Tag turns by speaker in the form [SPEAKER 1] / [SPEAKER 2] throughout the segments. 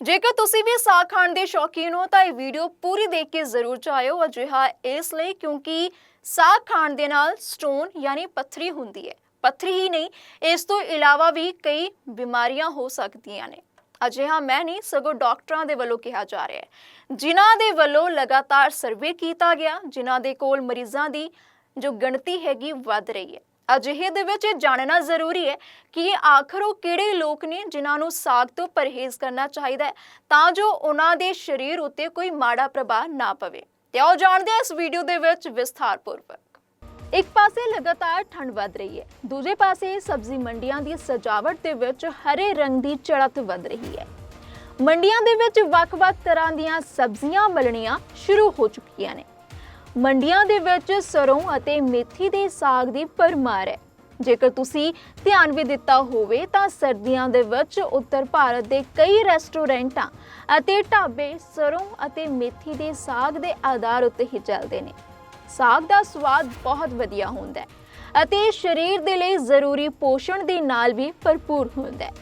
[SPEAKER 1] ਜੇਕਰ ਤੁਸੀਂ ਵੀ ਸਾਗ ਖਾਣ ਦੇ ਸ਼ੌਕੀਨ ਹੋ, ਤਾਂ ਇਹ ਵੀਡੀਓ ਪੂਰੀ ਦੇਖ ਕੇ ਜ਼ਰੂਰ ਚਾਹਿਓ ਅਜਿਹਾ ਇਸ ਲਈ ਕਿਉਂਕਿ ਸਾਗ ਖਾਣ ਦੇ ਨਾਲ ਸਟੋਨ ਯਾਨੀ ਪੱਥਰੀ ਹੁੰਦੀ ਹੈ। ਪੱਥਰੀ ਹੀ ਨਹੀਂ, ਇਸ ਤੋਂ ਇਲਾਵਾ ਵੀ ਕਈ ਬਿਮਾਰੀਆਂ ਹੋ ਸਕਦੀਆਂ ਨੇ। ਅਜਿਹਾ ਮੈਂ ਨਹੀਂ, ਸਗੋਂ ਡਾਕਟਰਾਂ ਦੇ ਵੱਲੋਂ ਕਿਹਾ ਜਾ ਰਿਹਾ ਹੈ। ਜਿਨ੍ਹਾਂ ਦੇ ਵੱਲੋਂ ਲਗਾਤਾਰ ਸਰਵੇ ਕੀਤਾ ਗਿਆ, ਜਿਨ੍ਹਾਂ ਦੇ ਕੋਲ ਮਰੀਜ਼ਾਂ ਦੀ ਜੋ ਗਿਣਤੀ ਹੈਗੀ ਵੱਧ ਰਹੀ ਹੈ। ਅਜਿਹੇ ਦੇ ਵਿੱਚ ਇਹ ਜਾਣਨਾ ਜ਼ਰੂਰੀ ਹੈ ਕਿ ਇਹ ਆਖਰ ਉਹ ਕਿਹੜੇ ਲੋਕ ਨੇ ਜਿਨ੍ਹਾਂ ਨੂੰ ਸਾਗ ਤੋਂ ਪਰਹੇਜ਼ ਕਰਨਾ ਚਾਹੀਦਾ ਹੈ, ਤਾਂ ਜੋ ਉਹਨਾਂ ਦੇ ਸਰੀਰ ਉੱਤੇ ਕੋਈ ਮਾੜਾ ਪ੍ਰਭਾਵ ਨਾ ਪਵੇ। ਤੇ ਆਓ ਜਾਣਦੇ ਹਾਂ ਇਸ ਵੀਡੀਓ ਦੇ ਵਿੱਚ ਵਿਸਥਾਰਪੂਰਵਕ ਇੱਕ ਪਾਸੇ ਲਗਾਤਾਰ ਠੰਡ ਵੱਧ ਰਹੀ ਹੈ, ਦੂਜੇ ਪਾਸੇ ਸਬਜ਼ੀ ਮੰਡੀਆਂ ਦੀ ਸਜਾਵਟ ਦੇ ਵਿੱਚ ਹਰੇ ਰੰਗ ਦੀ ਚੜ੍ਹਤ ਵੱਧ ਰਹੀ ਹੈ। ਮੰਡੀਆਂ ਦੇ ਵਿੱਚ ਵੱਖ-ਵੱਖ ਤਰ੍ਹਾਂ ਦੀਆਂ ਸਬਜ਼ੀਆਂ ਮਿਲਣੀਆਂ ਸ਼ੁਰੂ ਹੋ ਚੁੱਕੀਆਂ ਨੇ। ਮੰਡੀਆਂ ਦੇ ਵਿੱਚ ਸਰੋਂ ਅਤੇ ਮੇਥੀ ਦੇ ਸਾਗ ਦੀ ਪਰਮਾਰ ਹੈ। ਜੇਕਰ ਤੁਸੀਂ ਧਿਆਨ ਵੀ ਦਿੱਤਾ ਹੋਵੇ ਤਾਂ ਸਰਦੀਆਂ ਦੇ ਵਿੱਚ ਉੱਤਰ ਭਾਰਤ ਦੇ ਕਈ ਰੈਸਟੋਰੈਂਟਾਂ ਅਤੇ ਢਾਬੇ ਸਰੋਂ ਅਤੇ ਮੇਥੀ ਦੇ ਸਾਗ ਦੇ ਆਧਾਰ ਉੱਤੇ ਹੀ ਚੱਲਦੇ ਨੇ। ਸਾਗ ਦਾ ਸਵਾਦ ਬਹੁਤ ਵਧੀਆ ਹੁੰਦਾ ਹੈ ਅਤੇ ਸਰੀਰ ਦੇ ਲਈ ਜ਼ਰੂਰੀ ਪੋਸ਼ਣ ਦੇ ਨਾਲ ਵੀ ਭਰਪੂਰ ਹੁੰਦਾ ਹੈ।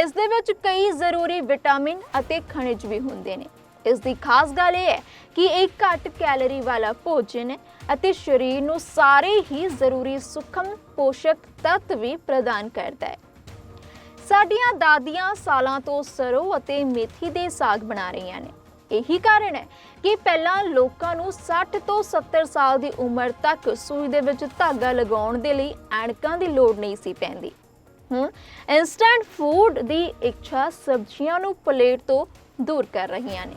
[SPEAKER 1] ਇਸ ਦੇ ਵਿੱਚ ਕਈ ਜ਼ਰੂਰੀ ਵਿਟਾਮਿਨ ਅਤੇ ਖਣਿਜ ਵੀ ਹੁੰਦੇ ਨੇ। ਇਸ ਦੀ ਖਾਸ ਗੱਲ ਇਹ ਹੈ ਕਿ ਇਹ ਘੱਟ ਕੈਲਰੀ ਵਾਲਾ ਭੋਜਨ ਹੈ ਅਤੇ ਸਰੀਰ ਨੂੰ ਸਾਰੇ ਹੀ ਜ਼ਰੂਰੀ ਸੁਖਮ ਪੋਸ਼ਕ ਤੱਤ ਵੀ ਪ੍ਰਦਾਨ ਕਰਦਾ ਹੈ। ਸਾਡੀਆਂ ਦਾਦੀਆਂ ਸਾਲਾਂ ਤੋਂ ਸਰੋਂ ਅਤੇ ਮੇਥੀ ਦੇ ਸਾਗ ਬਣਾ ਰਹੀਆਂ ਨੇ। ਇਹੀ ਕਾਰਨ ਹੈ ਕਿ ਪਹਿਲਾਂ ਲੋਕਾਂ ਨੂੰ 60 ਤੋਂ 70 ਸਾਲ ਦੀ ਉਮਰ ਤੱਕ ਸੂਈ ਦੇ ਵਿੱਚ ਧਾਗਾ ਲਗਾਉਣ ਦੇ ਲਈ ਐਣਕਾਂ ਦੀ ਲੋੜ ਨਹੀਂ ਸੀ ਪੈਂਦੀ। ਹੁਣ ਇਨਸਟੈਂਟ ਫੂਡ ਦੀ ਇੱਛਾ ਸਬਜ਼ੀਆਂ ਨੂੰ ਪਲੇਟ ਤੋਂ ਦੂਰ ਕਰ ਰਹੀਆਂ ਨੇ।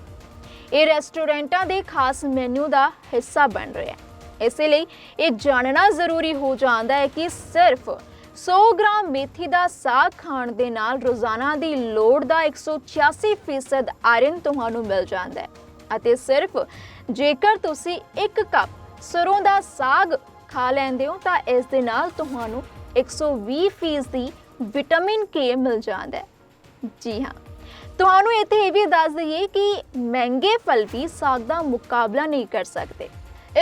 [SPEAKER 1] ਇਹ ਰੈਸਟੋਰੈਂਟਾਂ ਦੇ ਖਾਸ ਮੈਨੂ ਦਾ ਹਿੱਸਾ ਬਣ ਰਿਹਾ ਹੈ। ਇਸੇ ਲਈ ਇਹ ਜਾਣਨਾ ਜ਼ਰੂਰੀ ਹੋ ਜਾਂਦਾ ਹੈ ਕਿ ਸਿਰਫ 100 ਗ੍ਰਾਮ ਮੇਥੀ ਦਾ ਸਾਗ ਖਾਣ ਦੇ ਨਾਲ ਰੋਜ਼ਾਨਾ ਦੀ ਲੋੜ ਦਾ 186% ਆਇਰਨ ਤੁਹਾਨੂੰ ਮਿਲ ਜਾਂਦਾ ਹੈ ਅਤੇ ਸਿਰਫ ਜੇਕਰ ਤੁਸੀਂ ਇੱਕ ਕੱਪ ਸਰੋਂ ਦਾ ਸਾਗ ਖਾ ਲੈਂਦੇ ਹੋ ਤਾਂ ਇਸ ਦੇ ਨਾਲ ਤੁਹਾਨੂੰ 120% ਦੀ ਵਿਟਾਮਿਨ ਕੇ ਮਿਲ ਜਾਂਦਾ ਹੈ। ਜੀ ਹਾਂ ਤੁਹਾਨੂੰ ਇੱਥੇ ਇਹ ਵੀ ਦੱਸ ਦਈਏ ਕਿ ਮਹਿੰਗੇ ਫਲ ਵੀ ਸਾਗ ਦਾ ਮੁਕਾਬਲਾ ਨਹੀਂ ਕਰ ਸਕਦੇ।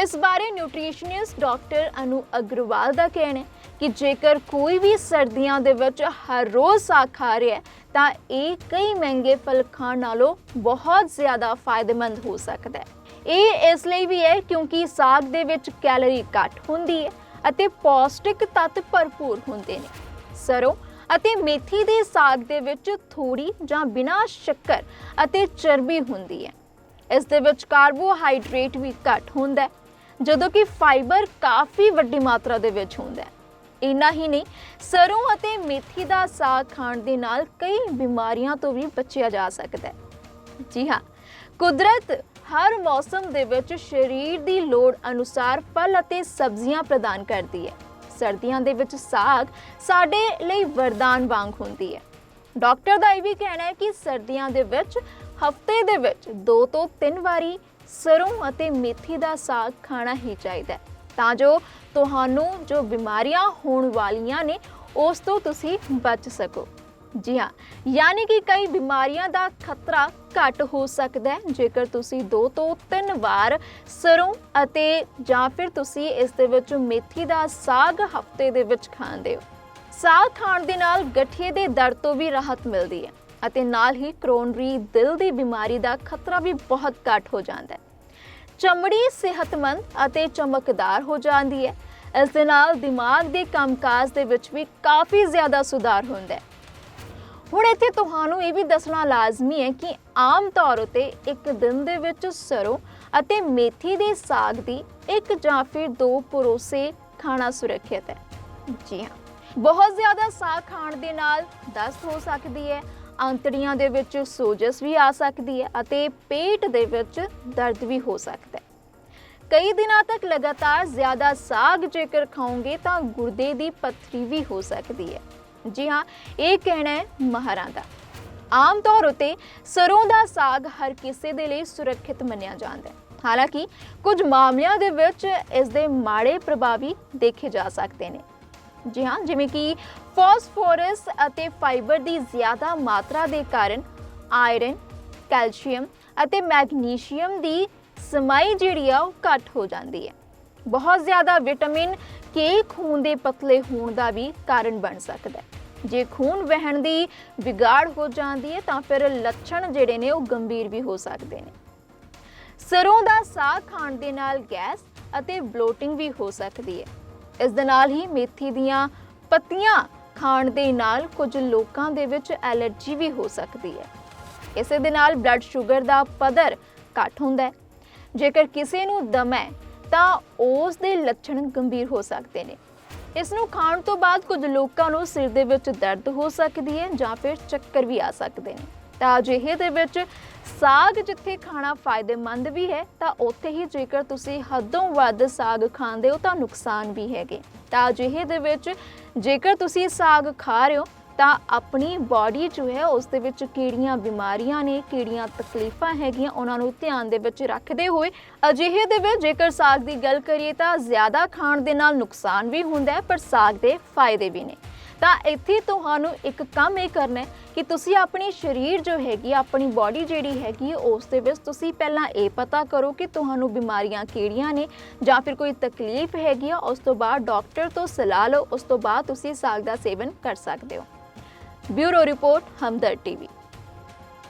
[SPEAKER 1] ਇਸ ਬਾਰੇ ਨਿਊਟ੍ਰੀਸ਼ਨਿਸਟ ਡਾਕਟਰ ਅਨੂ ਅਗਰਵਾਲ ਦਾ ਕਹਿਣਾ ਹੈ ਕਿ ਜੇਕਰ ਕੋਈ ਵੀ ਸਰਦੀਆਂ ਦੇ ਵਿੱਚ ਹਰ ਰੋਜ਼ ਸਾਗ ਖਾ ਰਿਹਾ ਹੈ, ਤਾਂ ਇਹ ਕਈ ਮਹਿੰਗੇ ਫਲ ਖਾਣ ਨਾਲੋਂ ਬਹੁਤ ਜ਼ਿਆਦਾ ਫਾਇਦੇਮੰਦ ਹੋ ਸਕਦਾ ਹੈ। ਇਹ ਇਸ ਲਈ ਵੀ ਹੈ ਕਿਉਂਕਿ ਸਾਗ ਦੇ ਵਿੱਚ ਕੈਲਰੀ ਘੱਟ ਹੁੰਦੀ ਹੈ ਅਤੇ ਪੌਸ਼ਟਿਕ ਤੱਤ ਭਰਪੂਰ ਹੁੰਦੇ ਨੇ। ਸਰੋਂ ਅਤੇ ਮੇਥੀ ਦੇ ਸਾਗ ਦੇ ਵਿੱਚ ਥੋੜੀ ਜਾਂ ਬਿਨਾਂ ਸ਼ੱਕਰ ਅਤੇ ਚਰਬੀ ਹੁੰਦੀ ਹੈ। ਇਸ ਦੇ ਵਿੱਚ ਕਾਰਬੋਹਾਈਡਰੇਟ ਵੀ ਘੱਟ ਹੁੰਦਾ ਹੈ, ਜਦੋਂ ਕਿ ਫਾਈਬਰ ਕਾਫੀ ਵੱਡੀ ਮਾਤਰਾ ਦੇ ਵਿੱਚ ਹੁੰਦਾ ਹੈ। ਇੰਨਾ ਹੀ ਨਹੀਂ, ਸਰੋਂ ਅਤੇ ਮੇਥੀ ਦਾ ਸਾਗ ਖਾਣ ਦੇ ਨਾਲ ਕਈ ਬਿਮਾਰੀਆਂ ਤੋਂ ਵੀ ਬਚਿਆ ਜਾ ਸਕਦਾ ਹੈ। ਜੀ ਹਾਂ, ਕੁਦਰਤ ਹਰ ਮੌਸਮ ਦੇ ਵਿੱਚ ਸਰੀਰ ਦੀ ਲੋੜ ਅਨੁਸਾਰ ਫਲ ਅਤੇ ਸਬਜ਼ੀਆਂ ਪ੍ਰਦਾਨ ਕਰਦੀ ਹੈ। ਸਰਦੀਆਂ ਦੇ ਵਿੱਚ ਸਾਗ ਸਾਡੇ ਲਈ ਵਰਦਾਨ ਵਾਂਗ ਹੁੰਦੀ ਹੈ। ਡਾਕਟਰ ਦਾ ਇਹ ਵੀ ਕਹਿਣਾ ਹੈ ਕਿ ਸਰਦੀਆਂ ਦੇ ਵਿੱਚ, ਹਫ਼ਤੇ ਦੇ ਵਿੱਚ 2 ਤੋਂ 3 ਵਾਰੀ ਸਰੋਂ ਅਤੇ ਮੇਥੀ ਦਾ ਸਾਗ ਖਾਣਾ ਹੀ ਚਾਹੀਦਾ ਹੈ। ਤਾਂ ਜੋ ਤੁਹਾਨੂੰ ਜੋ ਬਿਮਾਰੀਆਂ ਹੋਣ ਵਾਲੀਆਂ ਨੇ, ਉਸ ਤੋਂ ਤੁਸੀਂ ਬਚ ਸਕੋ। ਜੀ ਹਾਂ, ਯਾਨੀ ਕਿ ਕਈ ਬਿਮਾਰੀਆਂ ਦਾ ਖਤਰਾ ਘੱਟ ਹੋ ਸਕਦਾ ਹੈ। ਜੇਕਰ ਤੁਸੀਂ ਦੋ ਤੋਂ ਤਿੰਨ ਵਾਰ ਸਰੋਂ ਅਤੇ ਜਾਂ ਫਿਰ ਤੁਸੀਂ ਇਸ ਦੇ ਵਿੱਚ ਮੇਥੀ ਦਾ ਸਾਗ ਹਫ਼ਤੇ ਦੇ ਵਿੱਚ ਖਾਂਦੇ ਹੋ, ਸਾਗ ਖਾਣ ਦੇ ਨਾਲ ਗਠੀਏ ਦੇ ਦਰਦ ਤੋਂ ਵੀ ਰਾਹਤ ਮਿਲਦੀ ਹੈ ਅਤੇ ਨਾਲ ਹੀ ਕਰੋਨਰੀ ਦਿਲ ਦੀ ਬਿਮਾਰੀ ਦਾ ਖਤਰਾ ਵੀ ਬਹੁਤ ਘੱਟ ਹੋ ਜਾਂਦਾ ਹੈ। ਚਮੜੀ ਸਿਹਤਮੰਦ ਅਤੇ ਚਮਕਦਾਰ ਹੋ ਜਾਂਦੀ ਹੈ। ਇਸ ਦੇ ਨਾਲ ਦਿਮਾਗ ਦੇ ਕੰਮਕਾਜ ਦੇ ਵਿੱਚ ਵੀ ਕਾਫੀ ਜ਼ਿਆਦਾ ਸੁਧਾਰ ਹੁੰਦਾ ਹੈ। ਹੁਣ ਇੱਥੇ ਤੁਹਾਨੂੰ ਇਹ ਵੀ ਦੱਸਣਾ ਲਾਜ਼ਮੀ ਹੈ ਕਿ ਆਮ ਤੌਰ ਉਤੇ ਇੱਕ ਦਿਨ ਦੇ ਵਿੱਚ ਸਰੋਂ ਅਤੇ ਮੇਥੀ ਦੇ ਸਾਗ ਦੀ ਇੱਕ ਜਾਂ ਫਿਰ ਦੋ ਪਰੋਸੇ ਖਾਣਾ ਸੁਰੱਖਿਅਤ ਹੈ। ਜੀ ਹਾਂ, ਬਹੁਤ ਜ਼ਿਆਦਾ ਸਾਗ ਖਾਣ ਦੇ ਨਾਲ ਦਸਤ ਹੋ ਸਕਦੀ ਹੈ, ਆਂਤੜੀਆਂ ਦੇ ਵਿੱਚ ਸੋਜਸ ਵੀ ਆ ਸਕਦੀ ਹੈ ਅਤੇ ਪੇਟ ਦੇ ਵਿੱਚ ਦਰਦ ਵੀ ਹੋ ਸਕਦਾ ਹੈ। ਕਈ ਦਿਨਾਂ ਤੱਕ ਲਗਾਤਾਰ ਜ਼ਿਆਦਾ ਸਾਗ ਜੇਕਰ ਖਾਓਗੇ ਤਾਂ ਗੁਰਦੇ ਦੀ ਪੱਥਰੀ ਵੀ ਹੋ ਸਕਦੀ ਹੈ। ਜੀ ਹਾਂ, ਇਹ ਕਹਿਣਾ ਹੈ ਮਾਹਰਾਂ ਦਾ। ਆਮ ਤੌਰ ਉਤੇ ਸਰੋਂ ਦਾ ਸਾਗ ਹਰ ਕਿਸੇ ਦੇ ਲਈ ਸੁਰੱਖਿਅਤ ਮੰਨਿਆ ਜਾਂਦਾ ਹੈ। ਹਾਲਾਂਕਿ, ਕੁਝ ਮਾਮਲਿਆਂ ਦੇ ਵਿੱਚ ਇਸ ਦੇ ਮਾੜੇ ਪ੍ਰਭਾਵ ਵੀ ਦੇਖੇ ਜਾ ਸਕਦੇ ਨੇ। ਜੀ ਹਾਂ, ਜਿਵੇਂ ਕਿ ਫਾਸਫੋਰਸ ਅਤੇ ਫਾਈਬਰ ਦੀ ਜ਼ਿਆਦਾ ਮਾਤਰਾ ਦੇ ਕਾਰਨ ਆਇਰਨ, ਕੈਲਸ਼ੀਅਮ ਅਤੇ ਮੈਗਨੀਸ਼ੀਅਮ ਦੀ ਸਮਾਈ ਜਿਹੜੀ ਆ, ਉਹ ਘੱਟ ਹੋ ਜਾਂਦੀ ਹੈ। ਬਹੁਤ ਜ਼ਿਆਦਾ ਵਿਟਾਮਿਨ ਕੇ ਖੂਨ ਦੇ ਪਤਲੇ ਹੋਣ ਦਾ ਵੀ ਕਾਰਨ ਬਣ ਸਕਦਾ ਹੈ। ਜੇ ਖੂਨ ਵਹਿਣ ਦੀ ਵਿਗਾੜ ਹੋ ਜਾਂਦੀ ਹੈ, ਤਾਂ ਫਿਰ ਲੱਛਣ ਜਿਹੜੇ ਨੇ ਉਹ ਗੰਭੀਰ ਵੀ ਹੋ ਸਕਦੇ ਨੇ। ਸਰੋਂ ਦਾ ਸਾਗ ਖਾਣ ਦੇ ਨਾਲ ਗੈਸ ਅਤੇ ਬਲੋਟਿੰਗ ਵੀ ਹੋ ਸਕਦੀ ਹੈ। ਇਸ ਦੇ ਨਾਲ ਹੀ ਮੇਥੀ ਦੀਆਂ ਪੱਤੀਆਂ ਖਾਣ ਦੇ ਨਾਲ ਕੁਝ ਲੋਕਾਂ ਦੇ ਵਿੱਚ ਐਲਰਜੀ ਵੀ ਹੋ ਸਕਦੀ ਹੈ। ਇਸੇ ਦੇ ਨਾਲ ਬਲੱਡ ਸ਼ੂਗਰ ਦਾ ਪੱਧਰ ਘੱਟ ਹੁੰਦਾ ਹੈ। ਜੇਕਰ ਕਿਸੇ ਨੂੰ ਦਮ ਹੈ ਤਾਂ ਉਸ ਦੇ ਲੱਛਣ ਗੰਭੀਰ ਹੋ ਸਕਦੇ ਨੇ। ਇਸ ਨੂੰ ਖਾਣ ਤੋਂ ਬਾਅਦ ਕੁਝ ਲੋਕਾਂ ਨੂੰ ਸਿਰ ਦੇ ਵਿੱਚ ਦਰਦ ਹੋ ਸਕਦੀ ਹੈ ਜਾਂ ਫਿਰ ਚੱਕਰ ਵੀ ਆ ਸਕਦੇ ਨੇ। ਤਾਂ ਅਜਿਹੇ ਦੇ ਵਿੱਚ ਸਾਗ ਜਿੱਥੇ ਖਾਣਾ ਫਾਇਦੇਮੰਦ ਵੀ ਹੈ, ਤਾਂ ਉੱਥੇ ਹੀ ਜੇਕਰ ਤੁਸੀਂ ਹੱਦੋਂ ਵੱਧ ਸਾਗ ਖਾਂਦੇ ਹੋ ਤਾਂ ਨੁਕਸਾਨ ਵੀ ਹੈਗੇ। ਤਾਂ ਅਜਿਹੇ ਦੇ ਵਿੱਚ ਜੇਕਰ ਤੁਸੀਂ ਸਾਗ ਖਾ ਰਹੇ ਹੋ ਤਾਂ ਆਪਣੀ ਬਾਡੀ ਜੋ ਹੈ ਉਸ ਦੇ ਵਿੱਚ ਕਿਹੜੀਆਂ ਬਿਮਾਰੀਆਂ ਨੇ, ਕਿਹੜੀਆਂ ਤਕਲੀਫਾਂ ਹੈਗੀਆਂ, ਉਹਨਾਂ ਨੂੰ ਧਿਆਨ ਦੇ ਵਿੱਚ ਰੱਖਦੇ ਹੋਏ ਅਜਿਹੇ ਦੇ ਵਿੱਚ ਜੇਕਰ ਸਾਗ ਦੀ ਗੱਲ ਕਰੀਏ ਤਾਂ ਜ਼ਿਆਦਾ ਖਾਣ ਦੇ ਨਾਲ ਨੁਕਸਾਨ ਵੀ ਹੁੰਦਾ ਹੈ, ਪਰ ਸਾਗ ਦੇ ਫਾਇਦੇ ਵੀ ਨੇ। ਤਾਂ ਇੱਥੇ ਤੁਹਾਨੂੰ ਇੱਕ ਕੰਮ ਇਹ ਕਰਨਾ ਹੈ ਕਿ ਤੁਸੀਂ ਆਪਣੀ ਸਰੀਰ ਜੋ ਹੈਗੀ ਆਪਣੀ ਬਾਡੀ ਜਿਹੜੀ ਹੈਗੀ ਉਸ ਦੇ ਵਿੱਚ ਤੁਸੀਂ ਪਹਿਲਾਂ ਇਹ ਪਤਾ ਕਰੋ ਕਿ ਤੁਹਾਨੂੰ ਬਿਮਾਰੀਆਂ ਕਿਹੜੀਆਂ ਨੇ ਜਾਂ ਫਿਰ ਕੋਈ ਤਕਲੀਫ ਹੈਗੀ ਆ, ਉਸ ਤੋਂ ਬਾਅਦ ਡਾਕਟਰ ਤੋਂ ਸਲਾਹ ਲਓ, ਉਸ ਤੋਂ ਬਾਅਦ ਤੁਸੀਂ ਸਾਗ ਦਾ ਸੇਵਨ ਕਰ ਸਕਦੇ ਹੋ। Bureau report ਹਮਦਰ TV